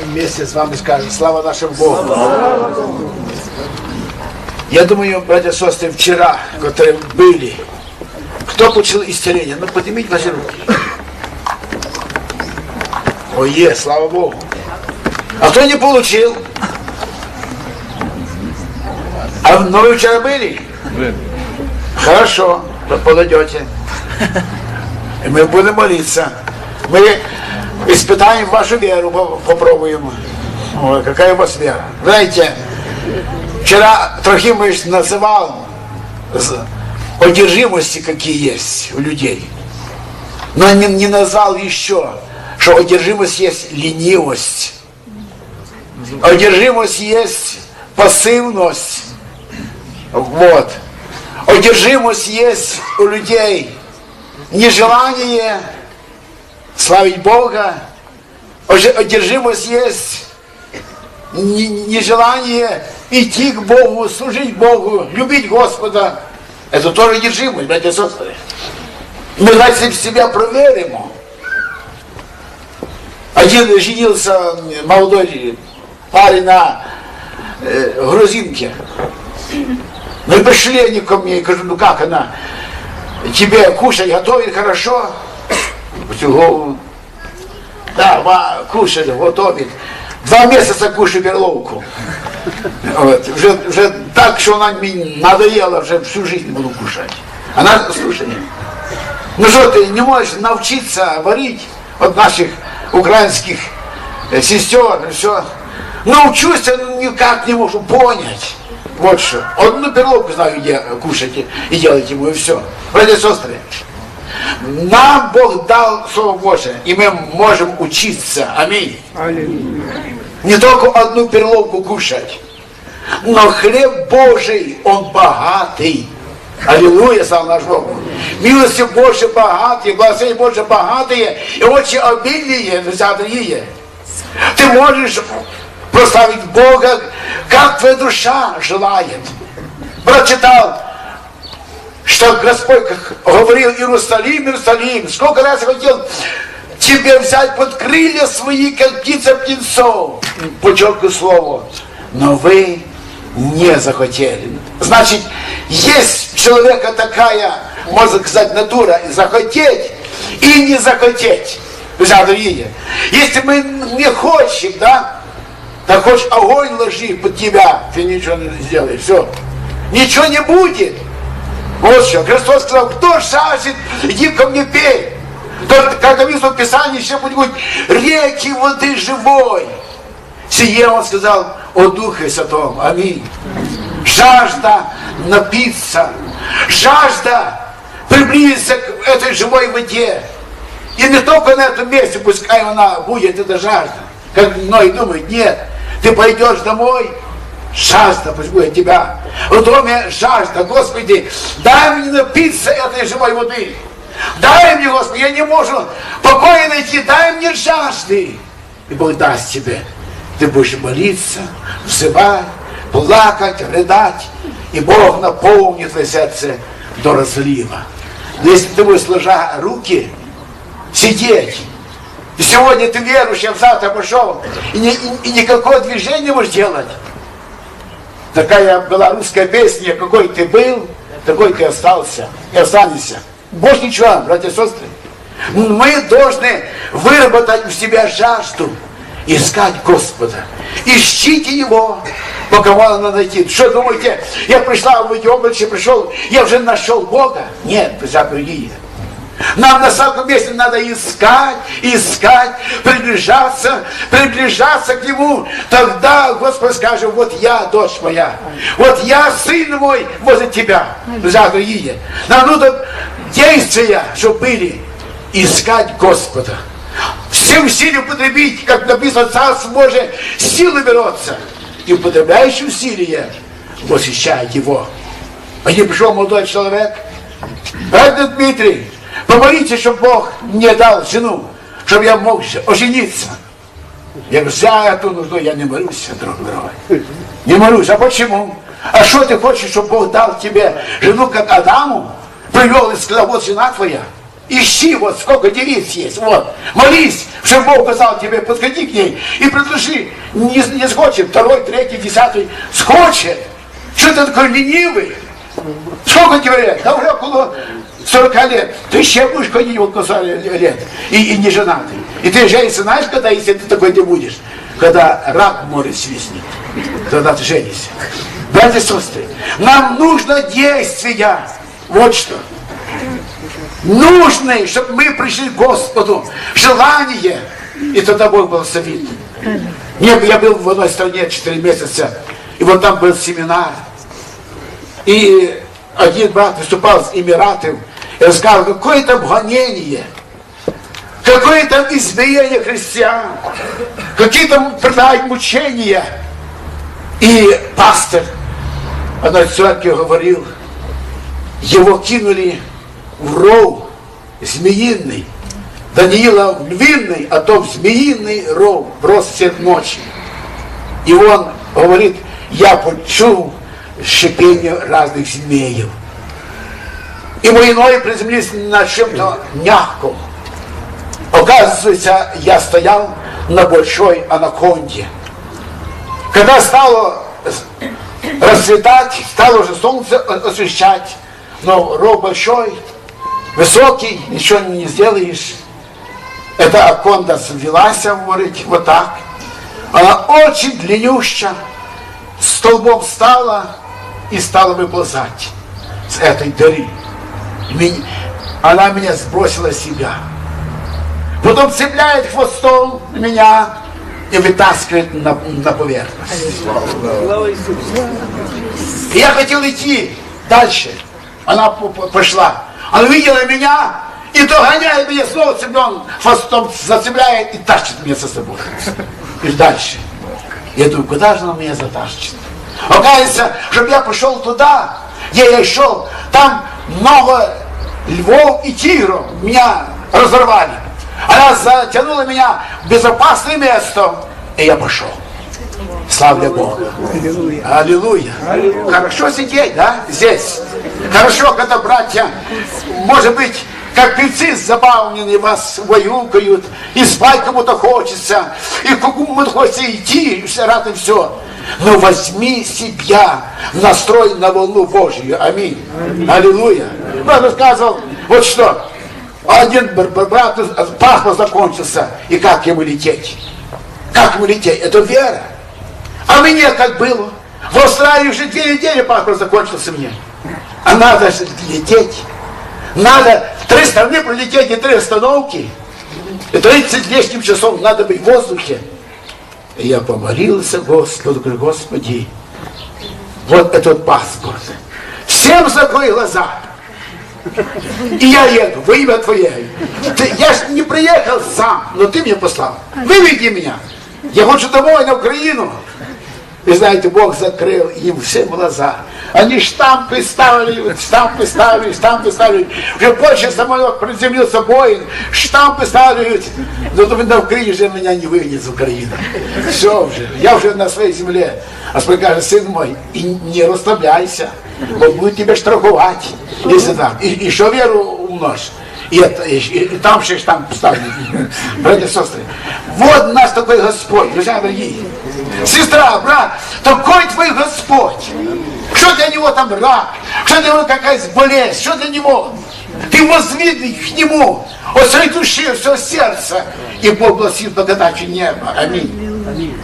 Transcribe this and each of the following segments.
вместе с вами скажем, слава нашему Богу. Я думаю, братья и сестры, вчера, которые были, кто получил исцеление? Ну, поднимите ваши руки. Ой, е, слава Богу. А кто не получил? А но вы вчера были? Хорошо, подойдете. И мы будем молиться. Мы испытаем вашу веру, попробуем. Ой, какая у вас вера. Знаете, вчера Трохимович называл одержимости, какие есть у людей. Но не, не назвал еще, что одержимость есть ленивость. Одержимость есть пассивность. Вот. Одержимость есть у людей. Нежелание славить Бога. Одержимость есть нежелание идти к Богу, служить Богу, любить Господа. Это тоже одержимость, братья и сестры. Мы давайте себя проверим. Один женился молодой парень на э, грузинке. Ну и пришли они ко мне и говорят, ну как она, тебе кушать готовит хорошо? Да, кушает, готовит. Два месяца кушаю перловку. Вот. Уже, уже так, что она мне надоела, уже всю жизнь буду кушать. Она, слушай, ну что ты не можешь научиться варить от наших украинских э, сестер, все. Научусь, но никак не могу понять. Вот что. Одну перловку знаю, где кушать и делать ему, и все. Братья и сестры, нам Бог дал Слово Божие, и мы можем учиться. Аминь. Не только одну перловку кушать, но хлеб Божий, он богатый. Аллилуйя, слава наш Бог. Милости Божьи богатые, благословения Божьи богатые и очень обильные, друзья дорогие. Ты можешь прославить Бога, как твоя душа желает. Брат читал, что Господь говорил Иерусалим, Иерусалим, сколько раз я хотел тебе взять под крылья свои, как птица птенцов. Подчеркиваю слово. Но вы не захотели. Значит, есть у человека такая, можно сказать, натура, захотеть и не захотеть. Друзья дорогие, если мы не хотим, да, так хочешь огонь ложи под тебя, ты ничего не сделаешь, все. Ничего не будет. Вот что. Христос сказал, кто шажет, иди ко мне пей. Тот, как написано в Писании, еще будет реки воды живой. Сие он сказал о Духе Святом. Аминь. Жажда напиться. Жажда приблизиться к этой живой воде. И не только на этом месте, пускай она будет, эта жажда. Как многие думают, нет, ты пойдешь домой, жажда пусть будет тебя. В доме жажда, Господи, дай мне напиться этой живой воды. Дай мне, Господи, я не могу покоя найти, дай мне жажды. И Бог даст тебе. Ты будешь молиться, взывать, плакать, рыдать. И Бог наполнит твое сердце до разлива. Но если ты будешь сложа руки, сидеть, и сегодня ты верующий, завтра пошел, и, и, и никакого движения не можешь делать. Такая была русская песня, какой ты был, такой ты остался и останешься. Больше ничего, братья и сестры. Мы должны выработать у себя жажду искать Господа. Ищите Его, пока можно найти. Что думаете, я пришла в эти облачи, пришел, я уже нашел Бога? Нет, друзья другие. Нам на самом месте надо искать, искать, приближаться, приближаться к Нему. Тогда Господь скажет, вот я, дочь моя, вот я, сын мой, возле тебя. Друзья дорогие, нам нужно действия, чтобы были, искать Господа. Всем силе употребить, как написано, Царство Божие, силы берется. И употребляющий усилие восхищает Его. А не пришел молодой человек, Брат Дмитрий, Помолитесь, чтобы Бог мне дал жену, чтобы я мог ожениться. Я говорю, за эту нужду я не молюсь, друг дорогой. Не молюсь. А почему? А что ты хочешь, чтобы Бог дал тебе жену, как Адаму? Привел и сказал, вот жена твоя. ищи, вот сколько девиц есть, вот, молись, чтобы Бог указал тебе, подходи к ней и предложи, не, не схочет, второй, третий, десятый, схочет. Что ты такой ленивый? Сколько тебе лет? Да уже около 40 лет. Ты еще будешь ходить около 40 лет и, и не женатый. И ты женишься, знаешь, когда, если ты такой ты будешь? Когда рак в море свистнет. Тогда ты женишься. Братья и сестры, нам нужно действия. Вот что. Нужны, чтобы мы пришли к Господу. Желание. И тогда Бог благословит. Я, я был в одной стране 4 месяца. И вот там был семинар. И один брат выступал из Эмиратов и рассказывал, какое там гонение, какое там избиение христиан, какие там предают мучения. И пастор одной церкви говорил, его кинули в ров змеиный, Даниила в львиный, а то в змеиный ров, просто средь ночи. И он говорит, я почув шипение разных змеев. И мои ноги приземлились на чем-то мягком. Оказывается, я стоял на большой анаконде. Когда стало расцветать, стало уже солнце освещать, но ров большой, высокий, ничего не сделаешь. Эта аконда свелась, говорить, вот так. Она очень длиннюща, столбом стала и стала выползать с этой дыры. Она меня сбросила с себя. Потом цепляет хвостом меня и вытаскивает на, на поверхность. Я хотел идти дальше. Она пошла. Она видела меня и догоняет меня снова цеплен, хвостом зацепляет и тащит меня со собой. И дальше. Я думаю, куда же она меня затащит? Оказывается, чтобы я пошел туда, где я шел, там много львов и тигров меня разорвали. Она затянула меня в безопасное место, и я пошел. Славля Богу. Аллилуйя. Хорошо сидеть, да, здесь. Хорошо, когда братья, может быть, как певцы забавленные вас воюкают, и спать кому-то хочется, и кому-то хочется идти, и все рады все. Но возьми себя, настрой на волну Божью. Аминь. Аллилуйя. Брат рассказывал, вот что, один бр- бр- брат, паспорт закончился, и как ему лететь? Как ему лететь? Это вера. А мне как было? В Австралии уже две недели паспорт закончился мне. А надо же лететь. Надо три страны пролететь и три остановки. И 30 лишним часов надо быть в воздухе. И я помолился Господу, говорю, Господи, вот этот паспорт. Всем закрой глаза. И я еду во имя Твое. Ты- я же не приехал сам, но Ты меня послал. Выведи меня. Я хочу домой, на Украину. И знаете, Бог закрыл им все глаза. Они штампы ставили, штампы ставили, штампы ставили. Уже больше самолет приземлился Боинг, штампы ставили. Но думаю, на Украине же меня не вынес из Украины. Все уже, я уже на своей земле. А Господь кажет, сын мой, и не расслабляйся, он будет тебя штрафовать, если так. И еще веру умножь. И, это, и, и- там же штамп ставили. Братья и сестры, вот наш такой Господь, друзья дорогие. Сестра, брат, такой твой Господь. Что для него там рак? Что для него какая-то болезнь? Что для него? Ты возвидный к нему от своей души, от всего сердца. И Бог благословит благодатью неба. Аминь.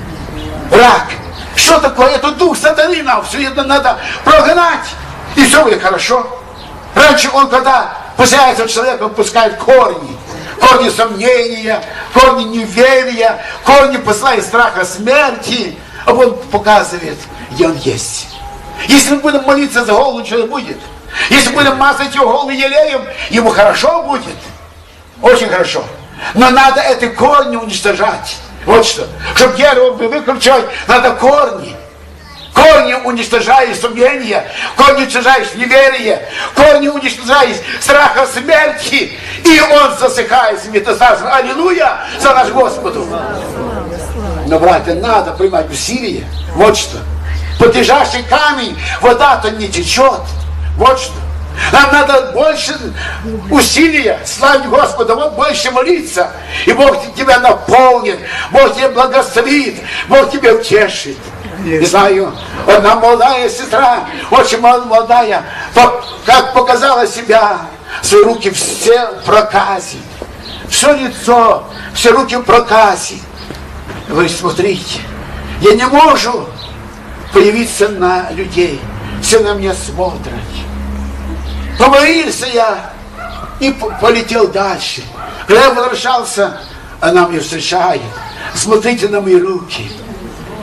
Рак. Что такое? Это дух сатаны нам. Все это надо прогнать. И все будет хорошо. Раньше он, когда появляется человек, он пускает корни. Корни сомнения, корни неверия, корни посылает страха смерти. А он показывает, где он есть. Если мы будем молиться за голову, что будет? Если будем мазать его голову елеем, ему хорошо будет. Очень хорошо. Но надо эти корни уничтожать. Вот что. Чтобы дерево выкручивать, надо корни. Корни уничтожаешь сомнения, корни уничтожаешь неверие, корни уничтожаешь страха смерти, и он засыхает с метастазом. Аллилуйя за наш Господу. Но, братья, надо принимать усилия. Вот что. Под лежащий камень вода-то не течет. Вот что. Нам надо больше усилия славить Господа, вот больше молиться. И Бог тебя наполнит, Бог тебя благословит, Бог тебя утешит. Не знаю, одна молодая сестра, очень мол- молодая, как показала себя, свои руки все в проказе, все лицо, все руки в проказе. Вы смотрите, я не могу появиться на людей, все на меня смотрят. Помолился я и полетел дальше. Когда я возвращался, она мне встречает. Смотрите на мои руки,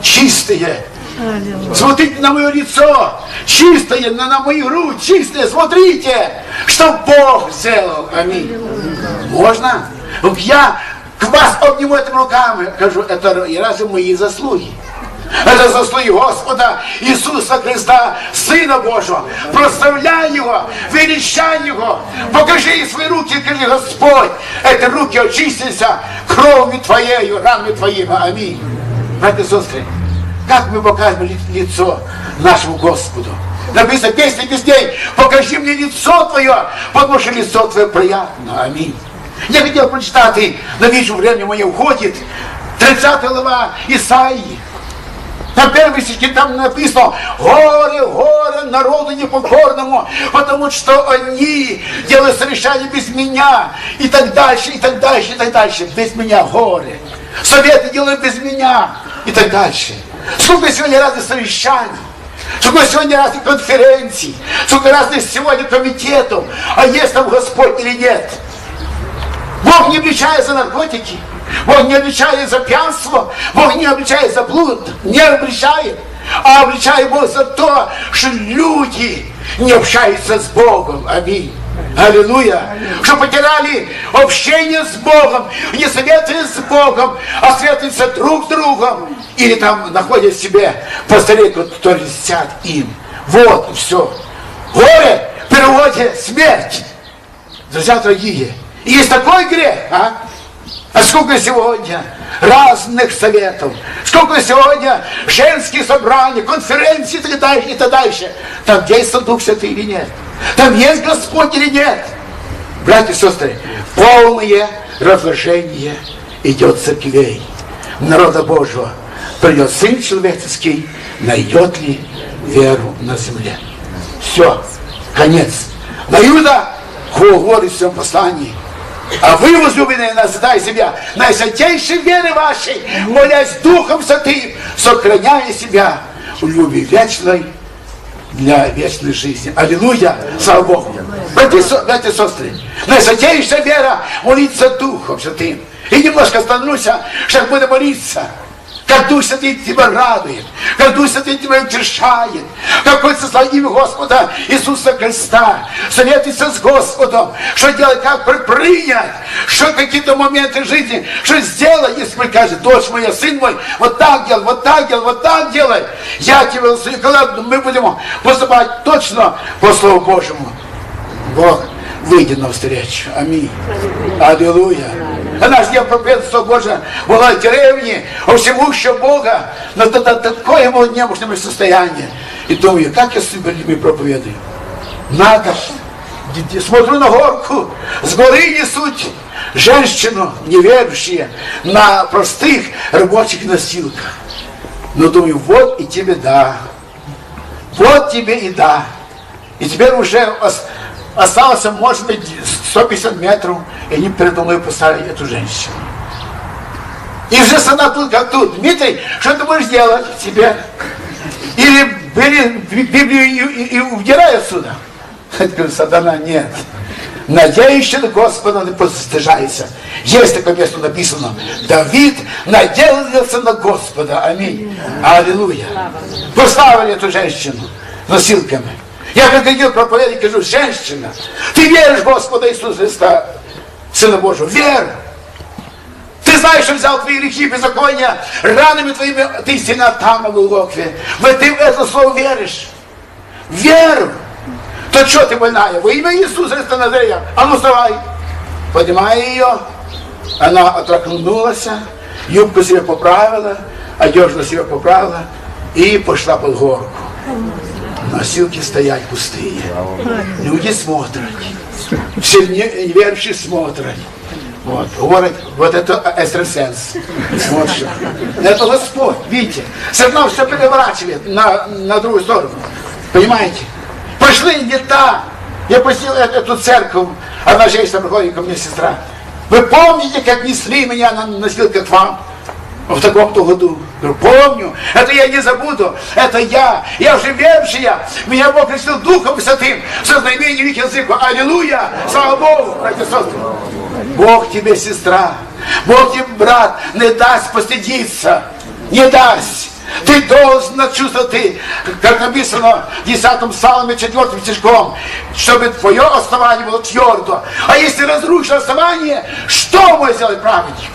чистые. Смотрите на мое лицо, чистое, на, на мои руки, чистые. Смотрите, что Бог сделал. Аминь. Можно? Я к вас обниму этими руками. Кажу, это и разве мои заслуги? Это заслуги Господа Иисуса Христа, Сына Божьего. Прославляй Его, величай Его. Покажи свои руки, скажи, Господь, эти руки очистятся кровью Твоею, ранами Твоими. Аминь. Братья и сестры, как мы ли- лицо нашему Господу? Написано, песни песней, покажи мне лицо Твое, потому что лицо Твое приятно. Аминь. Я хотел прочитать, но вижу, время мое уходит. 30 глава Исаии. На первой стихе там написано «Горе, горе народу непокорному, потому что они делают совещание без меня» и так дальше, и так дальше, и так дальше. Без меня горе. Советы делают без меня и так дальше. Сколько сегодня разных совещаний, сколько сегодня разных конференций, сколько разных сегодня комитетов, а есть там Господь или нет. Бог не обличает за наркотики. Бог не обличает за пьянство. Бог не обличает за блуд. Не обличает. А обличает Бог за то, что люди не общаются с Богом. Аминь. Аллилуйя. Что потеряли общение с Богом, не советуют с Богом, а советуются друг с другом. Или там находят себе постарейку, который льстят им. Вот и все. Горе в переводе смерть. Друзья дорогие, есть такой грех, а? А сколько сегодня разных советов, сколько сегодня женских собраний, конференций и так дальше, и так дальше. Там действует Дух Святый или нет? Там есть Господь или нет? Братья и сестры, полное разложение идет церквей народа Божьего. Придет Сын Человеческий, найдет ли веру на земле. Все, конец. На Иуда говорит в своем послании. А вы, возлюбленные, назидай себя на вере вашей, молясь Духом Святым, сохраняя себя в любви вечной для вечной жизни. Аллилуйя! Слава Богу! Братья, братья сестры, наисвятейшая вера молиться Духом Святым. И немножко остановлюсь, чтобы буду молиться. Как Дух Святый тебя радует, как Дух Святый тебя утешает, как хочется славить имя Господа Иисуса Христа, советуется с Господом, что делать, как предпринять, что какие-то моменты жизни, что сделать, если прикажет, дочь моя, сын мой, вот так делай, вот так делай, вот так делай. Я тебя благословлю, когда мы будем поступать точно по Слову Божьему. Бог выйдет навстречу. Аминь. Аллилуйя. А наш дел проповедовал Божие была в деревне, о всемущего Бога, но тогда такое было немощное состояние. И думаю, как я с людьми проповедую? Надо. Смотрю на горку, с горы несут женщину, неверующие, на простых рабочих носилках. Но думаю, вот и тебе да. Вот тебе и да. И теперь уже осталось, может быть, 150 метров, и они передо мной поставили эту женщину. И уже она тут, как тут. Дмитрий, что ты будешь делать теперь? Или бери Би- Библию и, и, и удирай отсюда. Я говорю, сатана, нет. Надеющий на Господа не постыжайся. Есть такое место написано. Давид надеялся на Господа. Аминь. Аллилуйя. Поставили эту женщину носилками. Я приходил проповедовать, говорю, женщина, ты веришь в Господа Иисуса Христа, Сына Божьего? Вера. Ты знаешь, что взял твои грехи, беззакония, ранами твоими ты сильно там на Голгофе. Вы ты в это слово веришь. Веру. То что ты больная? Во имя Иисуса Христа Назарея. А ну вставай. Поднимай ее. Она отрахнулась, юбку себе поправила, одежду себе поправила и пошла под горку. Носилки стоять пустые. Люди смотрят. Все не- неверующие смотрят. Вот, говорят, вот это экстрасенс. Вот что. Это Господь, видите. Все равно все переворачивает на, на другую сторону. Понимаете? Пошли не так. Я посетил э- эту церковь, одна женщина приходит ко мне, сестра. Вы помните, как несли меня на носилках к вам? В таком-то году. Говорю, помню. Это я не забуду. Это я. Я уже верующая. Меня Бог крестил Духом Святым. Со знаменем языка. Аллилуйя. Слава Богу, братья. Бог тебе, сестра. Бог тебе, брат, не даст постыдиться. Не даст. Ты должен чувствовать, ты, как написано в 10 псалме 4 стишком, чтобы твое основание было твердо. А если разрушено основание, что может сделать праведник?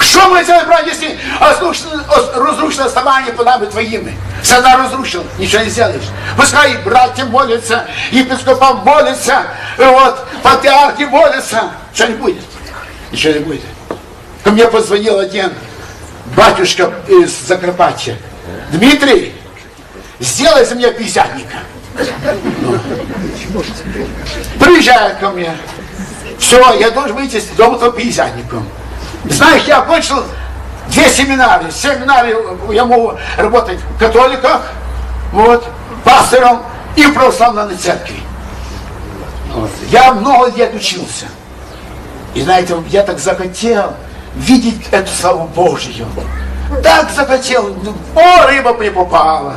Что мы сделаем, брат, если разрушено, разрушено основание по нами твоими? Всегда разрушил, ничего не сделаешь. Пускай братья молятся, епископам молятся, вот, патриархи молятся. Что не будет? Ничего не будет. Ко мне позвонил один батюшка из Закарпатья. Дмитрий, сделай за меня пятидесятника. Приезжает ко мне. Все, я должен быть из дома пятидесятником. Знаешь, я окончил две семинары. Семинары я могу работать в католиках, вот, пастором и в православной церкви. Вот. Я много лет учился. И знаете, я так захотел видеть эту славу Божью. Так захотел, ну, о, рыба мне попала,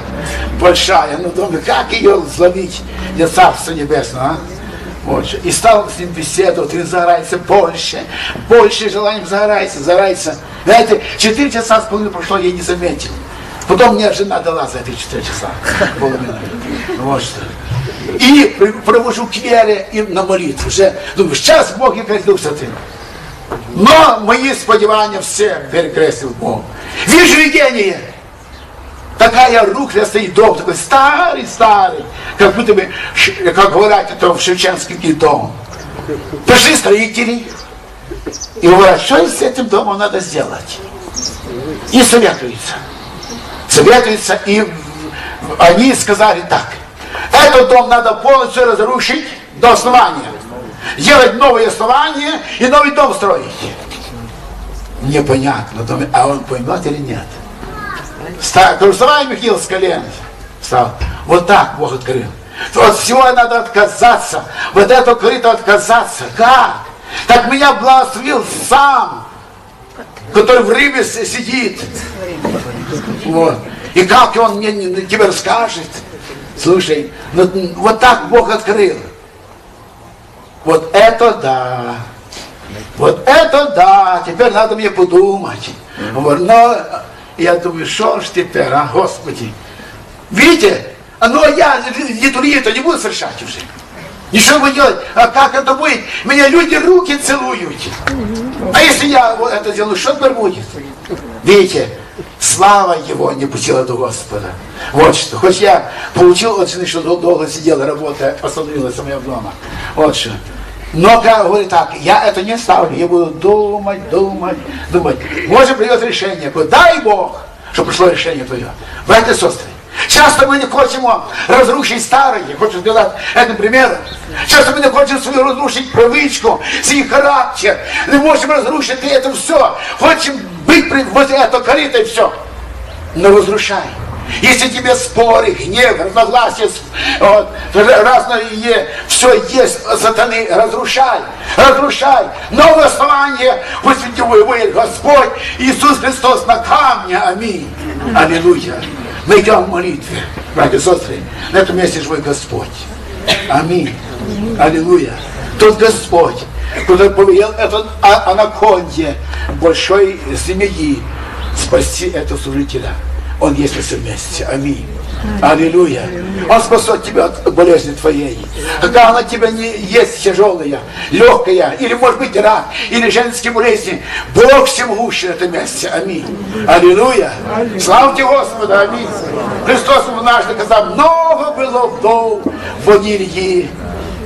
большая, ну думаю, как ее зловить для Царства Небесного, а? Же. И стал с ним беседовать, и загорается больше, больше желанием загорается, загорается. Знаете, четыре часа с половиной прошло, я не заметил. Потом мне жена дала за эти четыре часа. Вот что. И провожу к вере и на молитву. Вже думаю, сейчас Бог якась Дух Святий. Но мои сподівання все перекреслил Бог. Вижу видение. Такая рухля стоит дом, такой старый-старый, как будто бы, как говорят, это в Шевченский дом. Пришли строители и говорят, что с этим домом надо сделать. И советуются. Советуются, и они сказали так, этот дом надо полностью разрушить до основания. Делать новые основания и новый дом строить. Непонятно, а он поймет или нет. Говорю, вставай, Михаил, с колен. Встал. Вот так Бог открыл. От всего надо отказаться. Вот это крыто отказаться. Как? Так меня благословил сам, который в с- сидит. Вот. И как он мне не- тебе расскажет? Слушай, ну, вот так Бог открыл. Вот это да. Вот это да, теперь надо мне подумать. Вот, но я думаю, что ж теперь, а, Господи. Видите, но я литургию-то не буду совершать уже. Ничего не делать. А как это будет? Меня люди руки целуют. А если я вот это сделаю, что теперь будет? Видите, слава его не пустила до Господа. Вот что. Хоть я получил от жены, что дол- долго сидела, работая, остановилась у меня дома. Вот что. Но, говорит так, я это не ставлю, я буду думать, думать, думать. Может придет решение, говорю, дай Бог, что пришло решение твое. Братья и сестры, часто мы не хотим разрушить старое, я хочу сказать этим примером. Часто мы не хотим свою разрушить привычку, свой характер. Не можем разрушить это все. Хотим быть возле этого корита и все. Но разрушай. Если тебе споры, гнев, разногласия, вот, разные, все есть сатаны, разрушай, разрушай. Новое основание выйдет Господь Иисус Христос на камне. Аминь. Аллилуйя. Мы идем в молитве, братья и сестры. На этом месте живой Господь. Аминь. Аллилуйя. Тот Господь, который повелел этот а- анаконде большой змеи спасти этого служителя. Он есть на всем месте. Аминь. Аллилуйя. Он спасет тебя от болезни твоей. Когда она тебя не есть тяжелая, легкая, или может быть рак, или женские болезни, Бог всемогущий на этом месте. Аминь. Аллилуйя. Славьте Господа. Аминь. Христос наш доказал, много было вдов в одни Ильи.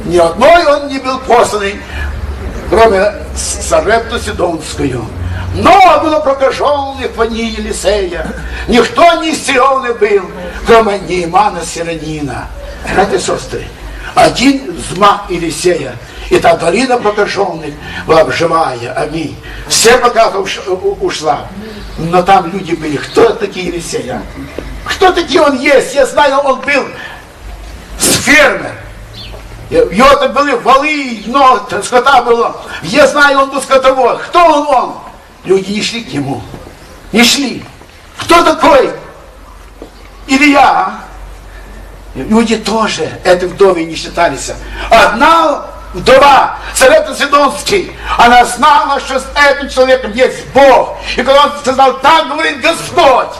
Ни одной он не был посланный, кроме Сарепту Сидонскую. Но было прокаженных в одни Елисея. Никто не исцеленный был, кроме Неймана Сиранина. Братья и сестры, один взмах Елисея, и та долина покаженных была живая, аминь. Все пока ушла. Но там люди были. Кто такие Елисея? Кто такие он есть? Я знаю, он был фермер. Его там были валы, но скота было. Я знаю, он был скотовод. Кто он он? Люди не шли к нему. Не шли. Кто такой? Илья? Люди тоже этой вдове не считались. Одна вдова, Царета Сидонский, она знала, что с этим человеком есть Бог. И когда он сказал, так говорит Господь,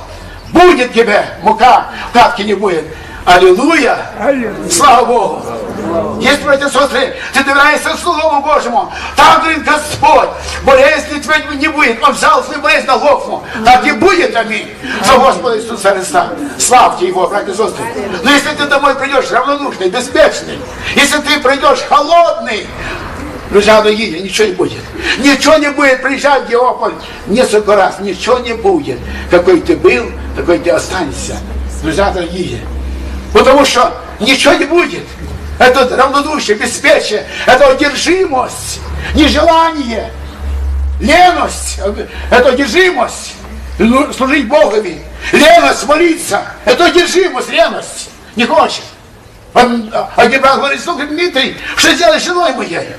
будет тебе мука, катки не будет. Аллилуйя! Аллилуйя. Слава Богу! Есть, братья и сестры, ты доверяешься Слову Божьему. Так говорит Господь, болезни тебя не будет. Он взял свою болезнь на лохму. Так и будет, аминь. За Господа Иисуса Христа. Славьте Его, братья и сестры. Но если ты домой придешь равнодушный, беспечный, если ты придешь холодный, Друзья дорогие, ничего не будет. Ничего не будет. Приезжай в Геополь несколько раз. Ничего не будет. Какой ты был, такой ты останешься. Друзья дорогие. Потому что ничего не будет. Это равнодушие, беспечие, это одержимость, нежелание, леность, это одержимость, ну, служить Богови, леность молиться, это одержимость, леность, не хочет. Он, один брат говорит, слушай, Дмитрий, что делаешь женой моей?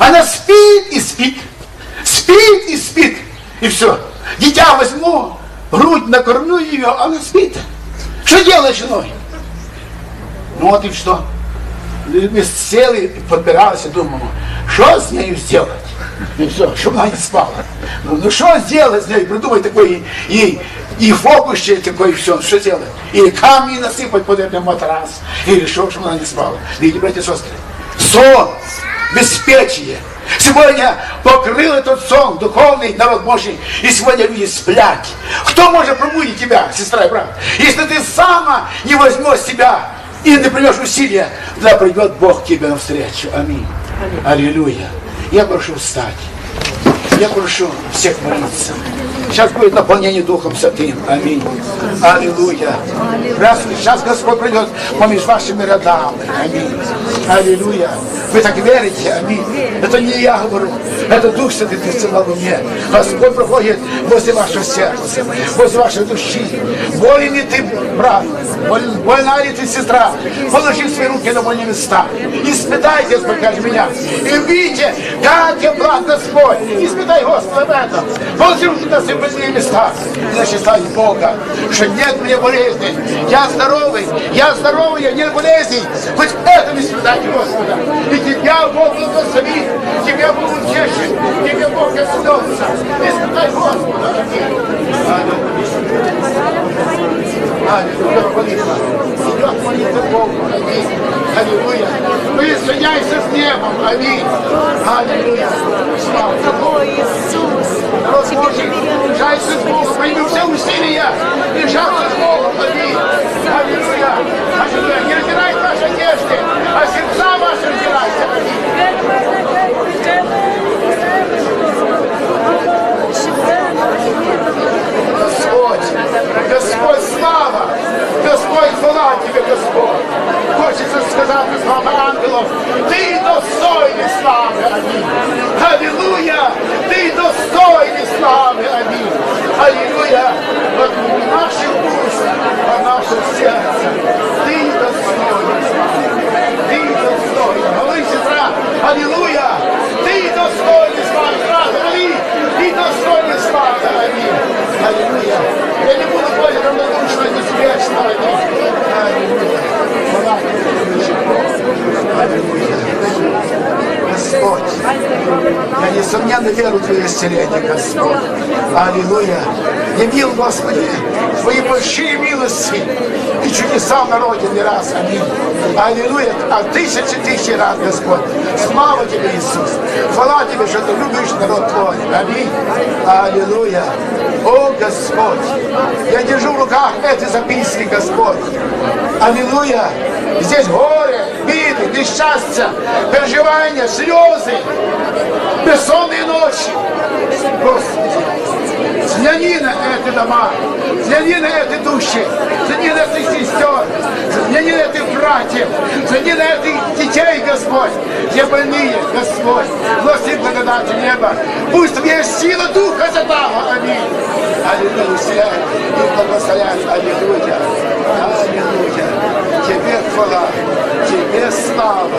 Она спит и спит, спит и спит, и все. Дитя возьму, грудь накормлю ее, она спит. Что делаешь женой? Ну вот и что? Мы сели, подбирались и думали, что с ней сделать? И все, чтобы она не спала. Ну, что сделать с ней? Придумай такой ей и фокуще такой, все, что делать? Или камни насыпать под этот матрас, или что, чтобы она не спала. Видите, братья и сестры, сон, беспечие. Сегодня покрыл этот сон духовный народ Божий, и сегодня люди сплят. Кто может пробудить тебя, сестра и брат? Если ты сама не возьмешь себя и ты примешь усилия, тогда придет Бог тебе навстречу. Аминь. Аминь. Аллилуйя. Я прошу встать. Я прошу всех молиться. Сейчас будет наполнение Духом Святым. Аминь. Аллилуйя. Раз, сейчас Господь придет помощь вашими родами. Аминь. Аллилуйя. Вы так верите? Аминь. Это не я говорю. Это Дух Святый присылал мне. Господь проходит возле вашего сердца, возле вашей души. Болен ли ты, брат? Больна ли ты, сестра? Положи свои руки на больные места. Испытайте, Господь, меня. И видите, как я благ Господь. Господа в этом. Положи руки на больные места. И начистай Бога, что нет мне болезни. Я здоровый, я здоровый, я нет болезней. Хоть это испытайте Господа. И тебя Бог благословит, тебя Бог утешит, тебе Бог коснется. Испытай Господа. Аллилуйя. Идет молитва Богу. Аминь. Аллилуйя. Вы соединяйся с небом. Аминь. Аллилуйя. Слава Богу. Иисус. Народ Божий, приближайся с Богом. Пойми все усилия. Приближаться с Богом. Аминь. Аллилуйя. Аллилуйя. Не раздирайте ваши одежды, а сердца ваши раздирайте. Господь, Господь, слава! Господь, хвала тебе, Господь! Хочется сказать слава ангелов, ты достойный славы, аминь! Аллилуйя! Ты достойный славы, аминь! Аллилуйя! От наших уст, от нашего сердца, ты достойный славы! Ты достойный! Молись, сестра! Аллилуйя! Ты достойный славы! Брат, молись! Ты достойный славы! Аминь! Аллилуйя! Я не буду более равнодушно и беспечно. Аллилуйя! Аллилуйя! Господь, я несомненно веру в Твое исцеление, Господь. Аллилуйя! Явил, Господи, Твои большие милости и чудеса в народе не раз. Аминь. Аллилуйя! А тысячи тысячи раз, Господь. Слава Тебе, Иисус! Хвала Тебе, что Ты любишь народ Твой. Аминь. Аллилуйя! О, Господь! Я держу в руках эти записки, Господь. Аллилуйя! Здесь горе, беды, несчастья, переживания, слезы, бессонные ночи. Господи, взгляни на эти дома, взгляни на эти души, взгляни на этих сестер, Взгляни на этих братьев, взгляни на этих детей, Господь, где больные, Господь, гласи благодати неба. Пусть Твоя сила Духа задала, аминь. Аллилуйя, и благословляет, аллилуйя, аллилуйя. Тебе хвала, Тебе слава,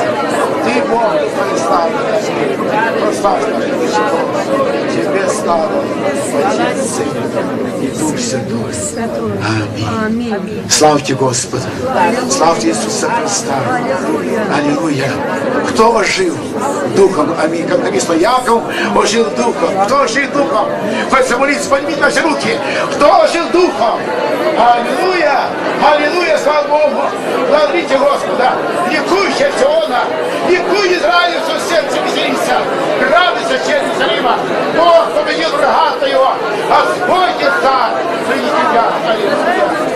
Ты Бог, Твоя слава, прославь наших грешников. Тебе слава, Отец, Сын и Дух Святой. Аминь. Аминь. Славьте Господа. Славьте Иисуса Христа. Аллилуйя. Кто ожил Духом? Аминь. Как написано, Яков ожил Духом. Кто ожил Духом? Хочется молиться, поднимите наши руки. Кто ожил Духом? Аллилуйя. Аллилуйя, слава Богу. Благодарите Господа. Ликующая Сиона. Ликуй Израиль в своем сердце веселися. Радуйся, честь Иерусалима. Бог победил врага его. Господь царь. Среди тебя. Аллилуйя.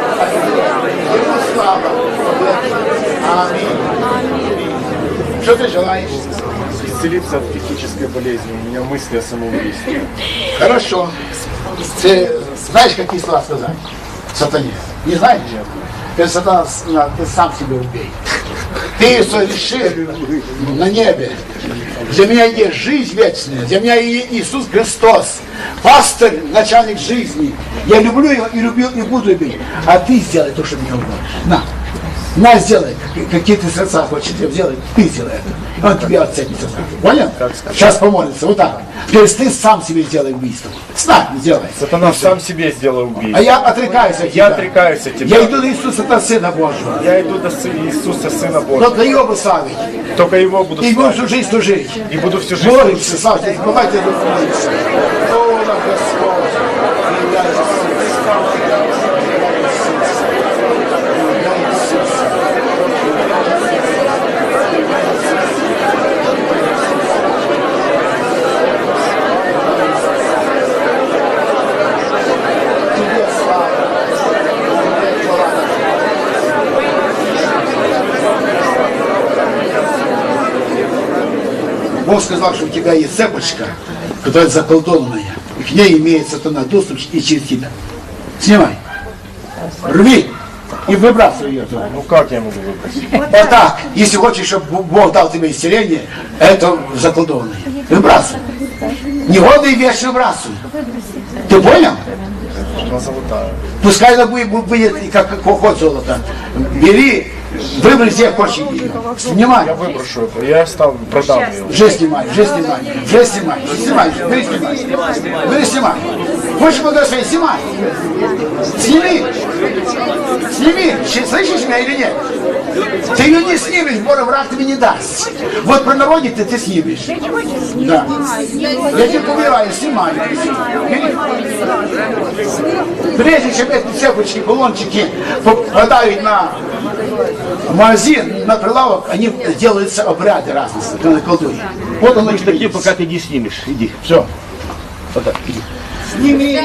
Слава. Аминь. Что ты желаешь? исцелиться от психической болезни. У меня мысли о самоубийстве. Хорошо. Ты знаешь, какие слова сказать? Сатане. Не знаешь? Ты, сатана, на- ты сам себя убей. Ты совершил на небе. Для меня есть жизнь вечная. Для меня и Иисус Христос. Пастырь, начальник жизни. Я люблю его и любил, и буду любить. А ты сделай то, что мне угодно. На. На, сделай. Как- Какие ты сердца хочешь сделать, ты сделай это. Он тебе оценит сердца. Понял? Сейчас помолится. Вот так. Есть ты сам себе сделай убийство. Знай, сделай. Сатана сам себе сделал убийство. А я отрекаюсь от тебя. Я отрекаюсь от тебя. Я иду на Иисуса, это Сына Божьего. Я иду до Иисуса, Сына Божьего. Только его бы славить. Только Его буду И будем славить. всю жизнь служить. И буду всю жизнь Молимся, славьте, давайте молимся. О, наш Господь. Имя Иисуса. Имя Иисуса. Тебе слава. Тебе хвала. Бог сказал, что у тебя есть цепочка, которая заколдованная. И к ней имеет сатана доступ и через тебя. Снимай. Рви. И выбрасывай ее туда. Ну как я могу выбросить? Вот так. Если хочешь, чтобы Бог дал тебе исцеление, это заколдованное. Выбрасывай. Негодные вещи выбрасывай. Ты понял? Пускай она будет, будет и как ход золота. Бери, где хочешь ее. Снимай. Я выброшу это. Я стал, продам ее. Уже снимай, уже снимай, уже снимай, снимай, бери снимай, бери снимай. Хочешь благословить, снимай. Сними, сними, слышишь меня или нет? Ты ее не снимешь, Бора, враг тебе не даст. Вот про народе ты, ты снимешь. Да. Я тебе повираю, снимай. Прежде чем эти цепочки, кулончики попадают на магазин, на прилавок, они делаются обряды разные, на колдуют. Вот оно и Такие, пока ты не снимешь. Иди. Все. Вот так. Сними.